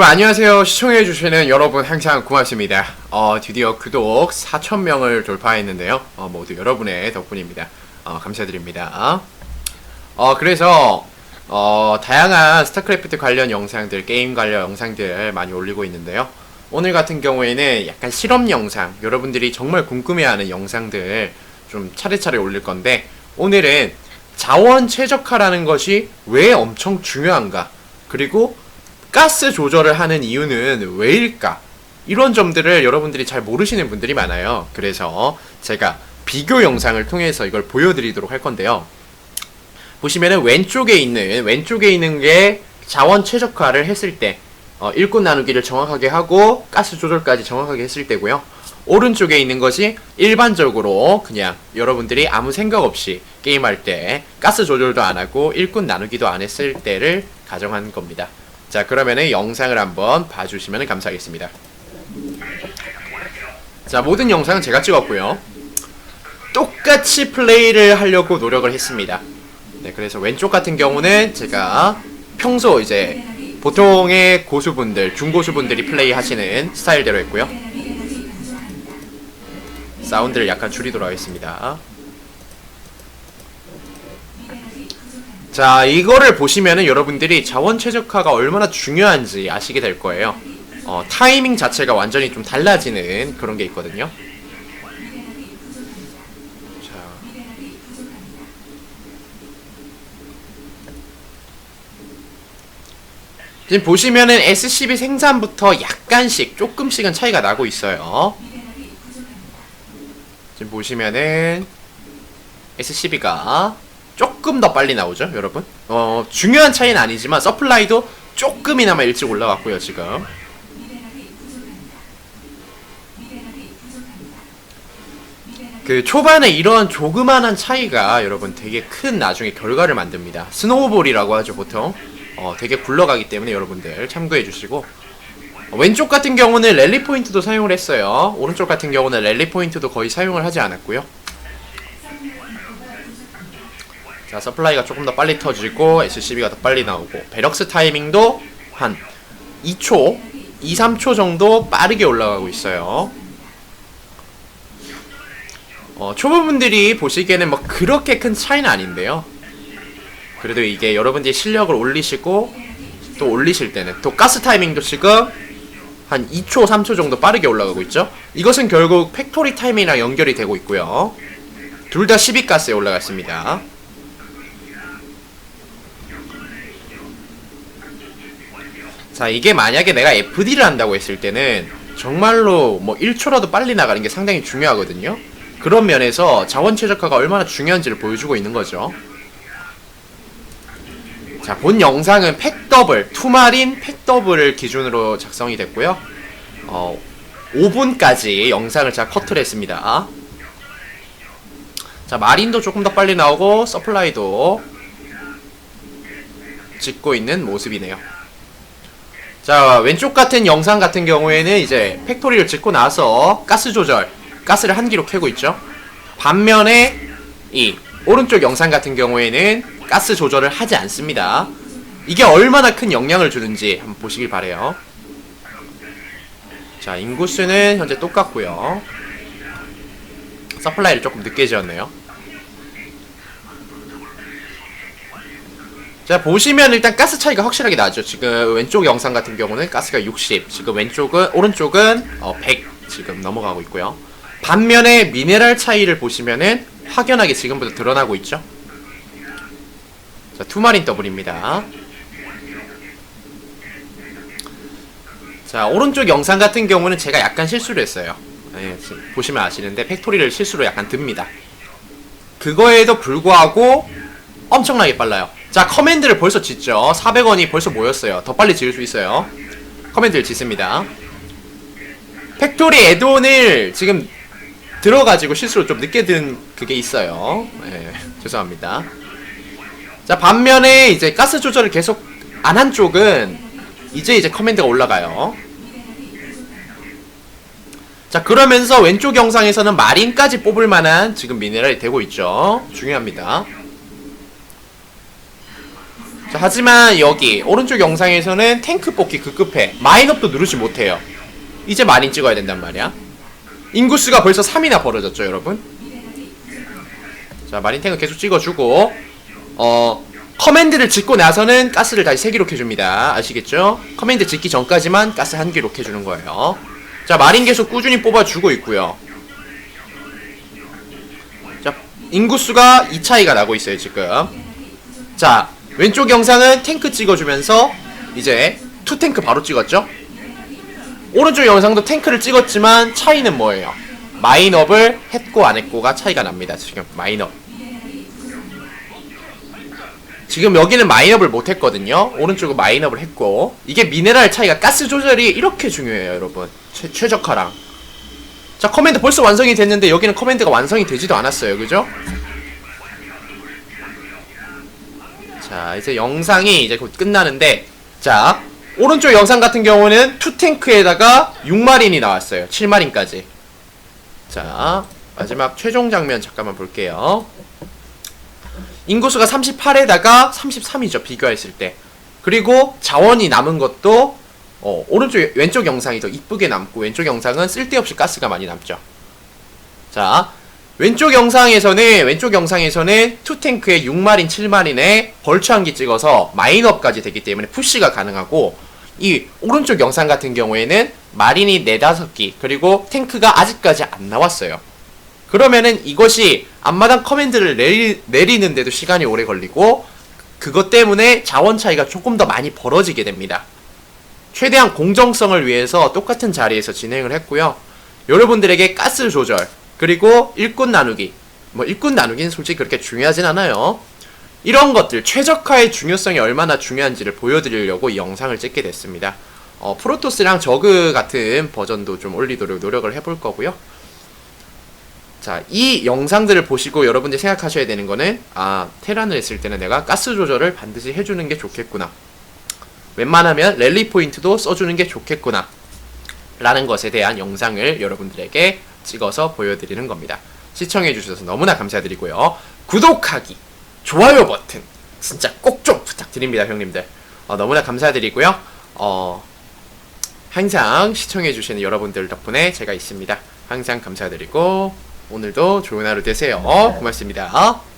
여러분 안녕하세요. 시청해주시는 여러분 항상 고맙습니다. 어, 드디어 구독 4,000명을 돌파했는데요. 어, 모두 여러분의 덕분입니다. 어, 감사드립니다. 어, 그래서, 어, 다양한 스타크래프트 관련 영상들, 게임 관련 영상들 많이 올리고 있는데요. 오늘 같은 경우에는 약간 실험 영상, 여러분들이 정말 궁금해하는 영상들 좀 차례차례 올릴 건데, 오늘은 자원 최적화라는 것이 왜 엄청 중요한가, 그리고 가스 조절을 하는 이유는 왜일까? 이런 점들을 여러분들이 잘 모르시는 분들이 많아요. 그래서 제가 비교 영상을 통해서 이걸 보여드리도록 할 건데요. 보시면은 왼쪽에 있는 왼쪽에 있는 게 자원 최적화를 했을 때 어, 일꾼 나누기를 정확하게 하고 가스 조절까지 정확하게 했을 때고요. 오른쪽에 있는 것이 일반적으로 그냥 여러분들이 아무 생각 없이 게임할 때 가스 조절도 안 하고 일꾼 나누기도 안 했을 때를 가정한 겁니다. 자 그러면은 영상을 한번 봐주시면 감사하겠습니다. 자 모든 영상은 제가 찍었고요. 똑같이 플레이를 하려고 노력을 했습니다. 네 그래서 왼쪽 같은 경우는 제가 평소 이제 보통의 고수분들 중고수분들이 플레이 하시는 스타일대로 했고요. 사운드를 약간 줄이도록 하겠습니다. 자, 이거를 보시면은 여러분들이 자원 최적화가 얼마나 중요한지 아시게 될 거예요. 어, 타이밍 자체가 완전히 좀 달라지는 그런 게 있거든요. 자. 지금 보시면은 SCB 생산부터 약간씩 조금씩은 차이가 나고 있어요. 지금 보시면은 SCB가 조금 더 빨리 나오죠, 여러분? 어, 중요한 차이는 아니지만 서플라이도 조금이나마 일찍 올라갔고요, 지금. 그 초반에 이런 조그만한 차이가 여러분 되게 큰 나중에 결과를 만듭니다. 스노우볼이라고 하죠, 보통. 어, 되게 굴러가기 때문에 여러분들 참고해 주시고 어, 왼쪽 같은 경우는 랠리 포인트도 사용을 했어요. 오른쪽 같은 경우는 랠리 포인트도 거의 사용을 하지 않았고요. 자, 서플라이가 조금 더 빨리 터지고 SCB가 더 빨리 나오고 베럭스 타이밍도 한 2초, 2, 3초 정도 빠르게 올라가고 있어요. 어, 초보분들이 보시기에는 뭐 그렇게 큰 차이는 아닌데요. 그래도 이게 여러분들이 실력을 올리시고 또 올리실 때는 또 가스 타이밍도 지금 한 2초, 3초 정도 빠르게 올라가고 있죠. 이것은 결국 팩토리 타이밍이랑 연결이 되고 있고요. 둘 다 12가스에 올라갔습니다. 자, 이게 만약에 내가 FD를 한다고 했을 때는 정말로 뭐 1초라도 빨리 나가는 게 상당히 중요하거든요. 그런 면에서 자원 최적화가 얼마나 중요한지를 보여주고 있는 거죠. 자, 본 영상은 팩 더블, 투마린 팩 더블을 기준으로 작성이 됐고요. 어, 5분까지 영상을 제가 커트를 했습니다. 자, 마린도 조금 더 빨리 나오고 서플라이도 짓고 있는 모습이네요. 자, 왼쪽 같은 영상 같은 경우에는 이제 팩토리를 짓고 나서 가스 조절, 가스를 한 기로 캐고 있죠. 반면에 이 오른쪽 영상 같은 경우에는 가스 조절을 하지 않습니다. 이게 얼마나 큰 영향을 주는지 한번 보시길 바래요. 자, 인구수는 현재 똑같고요. 서플라이를 조금 늦게 지었네요. 자 보시면 일단 가스 차이가 확실하게 나죠. 지금 왼쪽 영상 같은 경우는 가스가 60 지금 왼쪽은 오른쪽은 어, 100 지금 넘어가고 있고요. 반면에 미네랄 차이를 보시면은 확연하게 지금부터 드러나고 있죠. 자 투마린 더블입니다. 자 오른쪽 영상 같은 경우는 제가 약간 실수를 했어요. 네, 보시면 아시는데 팩토리를 실수로 약간 듭니다. 그거에도 불구하고 엄청나게 빨라요 자 커맨드를 벌써 짓죠. 400원이 벌써 모였어요. 더 빨리 지을 수 있어요. 커맨드를 짓습니다. 팩토리 에드온을 지금 들어가지고 실수로 좀 늦게 든 그게 있어요. 예, 죄송합니다. 자 반면에 이제 가스 조절을 계속 안 한 쪽은 이제 이제 커맨드가 올라가요. 자 그러면서 왼쪽 영상에서는 마린까지 뽑을 만한 지금 미네랄이 되고 있죠. 중요합니다 자, 하지만 여기 오른쪽 영상에서는 탱크 뽑기 급급해. 마인업도 누르지 못해요. 이제 마린 찍어야 된단 말이야. 인구수가 벌써 3이나 벌어졌죠 여러분? 자 마린 탱크 계속 찍어주고 어 커맨드를 짓고 나서는 가스를 다시 3기록 해줍니다. 아시겠죠? 커맨드 짓기 전까지만 가스 1기록 해주는 거예요. 자 마린 계속 꾸준히 뽑아주고 있고요. 자 인구수가 2차이가 나고 있어요 지금. 자 왼쪽 영상은 탱크 찍어주면서 이제 투 탱크 바로 찍었죠? 오른쪽 영상도 탱크를 찍었지만 차이는 뭐예요? 마인업을 했고 안 했고가 차이가 납니다 지금. 마인업 지금 여기는 마인업을 못 했거든요. 오른쪽은 마인업을 했고. 이게 미네랄 차이가 가스 조절이 이렇게 중요해요 여러분. 최, 최적화랑. 자 커맨드 벌써 완성이 됐는데 여기는 커맨드가 완성이 되지도 않았어요. 그죠? 자 이제 영상이 이제 곧 끝나는데 자 오른쪽 영상 같은 경우는 투탱크에다가 6마린이 나왔어요. 7마린까지. 자 마지막 최종 장면 잠깐만 볼게요. 인구수가 38에다가 33이죠 비교했을 때. 그리고 자원이 남은 것도 어, 오른쪽 왼쪽 영상이 더 이쁘게 남고 왼쪽 영상은 쓸데없이 가스가 많이 남죠. 자 왼쪽 영상에서는 왼쪽 영상에서는 투탱크에 6마린 7마린에 벌처 한기 찍어서 마인업까지 되기 때문에 푸시가 가능하고 이 오른쪽 영상 같은 경우에는 마린이 4, 5기 그리고 탱크가 아직까지 안 나왔어요. 그러면은 이것이 앞마당 커맨드를 내리, 내리는데도 시간이 오래 걸리고 그것 때문에 자원 차이가 조금 더 많이 벌어지게 됩니다. 최대한 공정성을 위해서 똑같은 자리에서 진행을 했고요. 여러분들에게 가스 조절 그리고 일꾼 나누기. 뭐 일꾼 나누기는 솔직히 그렇게 중요하진 않아요. 이런 것들 최적화의 중요성이 얼마나 중요한지를 보여드리려고 이 영상을 찍게 됐습니다. 어, 프로토스랑 저그 같은 버전도 좀 올리도록 노력을 해볼 거고요. 자, 이 영상들을 보시고 여러분들이 생각하셔야 되는 거는 아, 테란을 했을 때는 내가 가스 조절을 반드시 해주는 게 좋겠구나. 웬만하면 랠리 포인트도 써주는 게 좋겠구나. 라는 것에 대한 영상을 여러분들에게 찍어서 보여드리는 겁니다. 시청해주셔서 너무나 감사드리고요. 구독하기, 좋아요 버튼 진짜 꼭 좀 부탁드립니다, 형님들. 어, 너무나 감사드리고요. 어, 항상 시청해주시는 여러분들 덕분에 제가 있습니다. 항상 감사드리고 오늘도 좋은 하루 되세요. 고맙습니다.